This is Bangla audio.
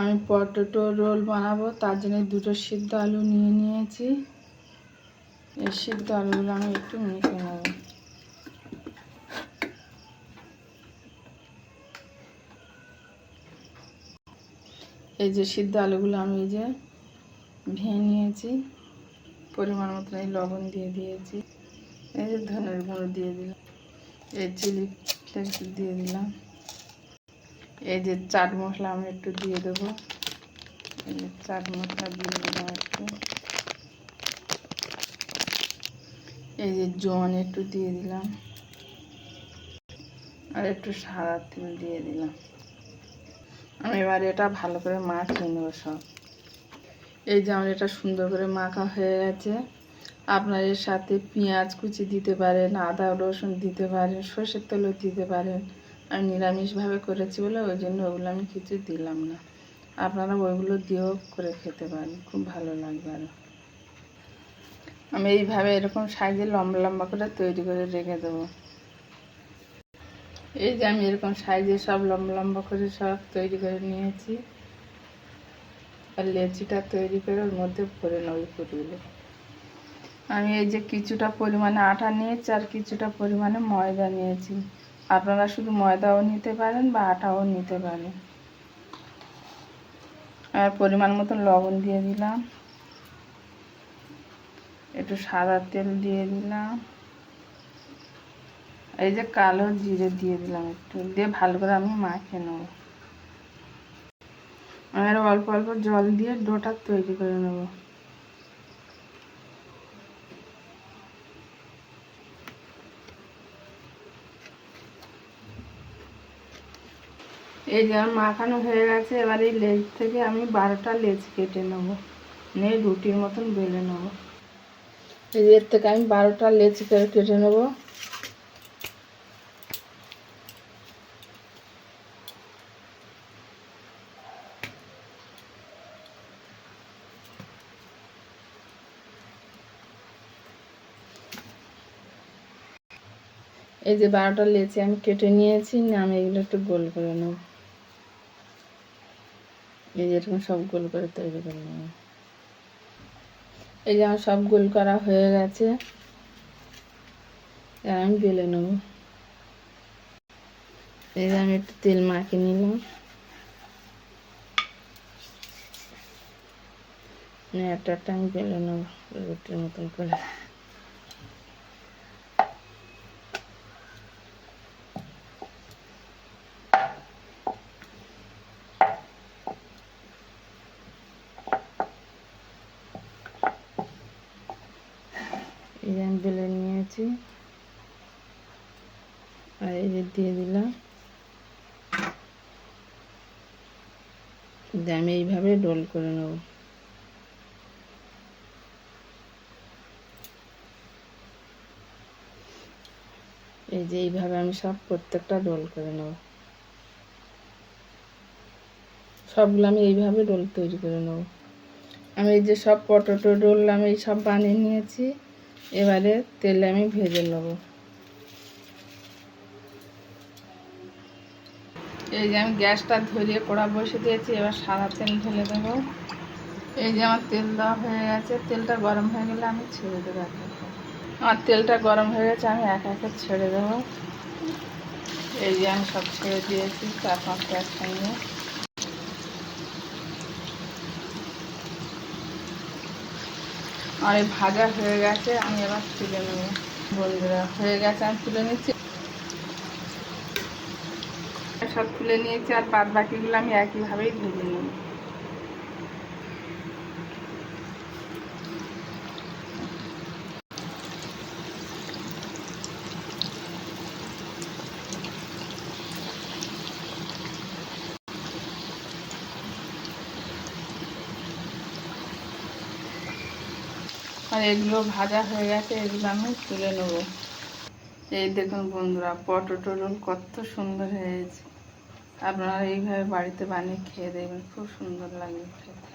আমি পটেটো রোল বানাবো, তার জন্য দুটো সিদ্ধ আলু নিয়ে নিয়েছি। এই সিদ্ধ আলুগুলো আমি একটু মেখে নেব। এই যে সিদ্ধ আলুগুলো আমি এই যে ভেঙে নিয়েছি, পরিমাণ মতো এই লবণ দিয়ে দিয়েছি। এই যে ধনের গুঁড়ো দিয়ে দিলাম, এই চিলি ফ্লেক্স দিয়ে দিলাম। এই যে চাট মশলা আমি একটু দিয়ে দেবো। এই যে চাট মশলা দিয়ে দিলাম একটু। এই যে জন একটু দিয়ে দিলাম। আর একটু সাদা তেল দিয়ে দিলাম। আমি এবার এটা ভালো করে মাখিয়ে নেব সব। এই যে আমার এটা সুন্দর করে মাখা হয়ে গেছে। আপনার এর সাথে পেঁয়াজ কুচি দিতে পারেন, আদা রসুন দিতে পারেন, সর্ষের তেলও দিতে পারেন। আমি নিরামিষভাবে করেছি বলে ওই জন্য ওগুলো আমি কিছু দিলাম না। আপনারা ওইগুলো দিয়েও করে খেতে পারেন, খুব ভালো লাগবে আরও আমি এইভাবে এরকম সাইজে লম্বা লম্বা করে তৈরি করে রেখে দেবো। এই যে আমি এরকম সাইজে সব লম্বা লম্বা করে সব তৈরি করে নিয়েছি। আর লেচিটা তৈরি করে ওর মধ্যে ভরে নেব পুরগুলো। আমি এই যে কিছুটা পরিমাণে আটা নিয়েছি আর কিছুটা পরিমাণে ময়দা নিয়েছি। আপনারা শুধু ময়দাও নিতে পারেন বা আটাও নিতে পারেন। আর পরিমাণ মতো লবণ দিয়ে দিলাম। একটু সাদা তেল দিয়ে দিলাম। এই যে কালো জিরে দিয়ে দিলাম একটু, দিয়ে ভালো করে আমি মাখে নেব। আর অল্প অল্প জল দিয়ে ডোটা তৈরি করে নেব। এই যে মাখানো হয়ে গেছে, এবার এই লেজ থেকে আমি বারোটা লেজ কেটে নেব। নিয়ে রুটির মতন বেলে নেব। এই যে এর থেকে আমি বারোটা করে কেটে নেব। এই যে বারোটা লেচি আমি কেটে নিয়েছি আমি এগুলো একটু গোল করে নেব। এই যে এরকম সব গোল করে তৈরি করে নেব। এই যে আমার সব গোল করা হয়ে গেছে। আমি বেলে নেব। এই যে আমি একটু তেল মাখিয়ে নিলাম। একটা একটা আমি নেব মতন করে। আমি বেলে নিয়েছি। আর এই যে দিয়ে দিলাম। আমি এইভাবে ডোল করে নেব। এই যে এইভাবে আমি সব প্রত্যেকটা রোল করে নেব। সবগুলো আমি এইভাবে রোল তৈরি করে নেব। আমি এই যে সব পটেটো রোল আমি সব বানিয়ে নিয়েছি। এবারে তেলে আমি ভেজে নেব। এই যে আমি গ্যাসটা ধরিয়ে কড়া বসে দিয়েছি, এবার সাদা তেল ঢেলে দেবো। এই যে আমার তেল দেওয়া হয়ে গেছে, তেলটা গরম হয়ে গেলে আমি ছেড়ে দেবো এক। আমার তেলটা গরম হয়ে গেছে, আমি এক একে ছেড়ে দেবো। এই যে আমি সব ছেড়ে দিয়েছি, চার পাঁচটা একসঙ্গে। আর ভাজা হয়ে গেছে, আমি এবার তুলে নেব। বন্ধুরা, হয়ে গেছে, আমি তুলে নিচ্ছি। সব তুলে নিয়েছি আর বাদ বাকিগুলো আমি একইভাবেই ভেজে নেব। আর এগুলো ভাজা হয়ে গেছে, এগুলো আমি তুলে নেব। এই দেখুন বন্ধুরা, পটোটো রোল কত সুন্দর হয়েছে। আপনারা এইভাবে বাড়িতে বানিয়ে খেয়ে দেবেন খুব সুন্দর লাগবে খেতে।